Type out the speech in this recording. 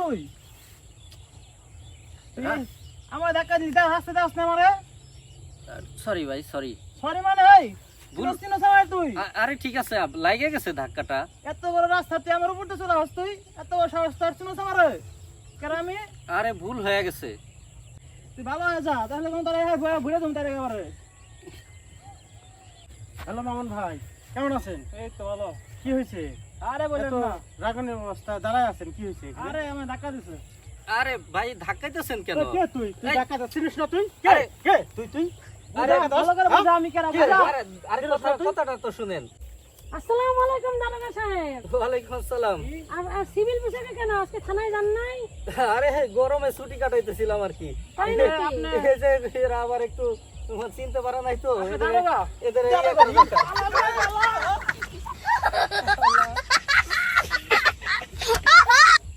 তুই? তুই। আমার ধাক্কা দিলি তা হাসতে দাস না আমারে। সরি ভাই সরি সরি মানে এই ভুল। ভুল চিনো তুই। আরে ঠিক আছে লাগে গেছে ধাক্কাটা। এত বড় রাস্তা তুই আমার উপর দিয়ে চলে আস তুই? এত বড় সাহস তোর চিনো আমারে। কারণ আমি আরে ভুল হয়ে গেছে। তুই ভালো হয়ে যা তাহলে কোন তারা ঘুরে ঘুরে তুমি তার একেবারে। হ্যালো মামুন ভাই কেমন আছেন? এই তো ভালো। কি হয়েছে? আরে বলেন না রাগনের অবস্থা দাঁড়ায় আছেন কি হয়েছে আরে আমার ধাক্কা দিছে আরে ভাই ধাক্কাইতেছেন কেন কে তুই তুই এই। ডাকা চিনিস না তুই কে কে তুই তুই আরে, ভালো করে হ্যাঁ? বুঝা আমি কেন? আরে আরে কথাটা তো শুনেন আসসালামু আলাইকুম দারোগা সাহেব ওয়ালাইকুম আসসালাম আর সিভিল পোশাকে কেন আজকে থানায় যান নাই আরে গরমে ছুটি কাটাইতেছিলাম আর কি তাই এই যে- নাকি? এই যে আবার একটু চিনতে পারে নাই তো এদের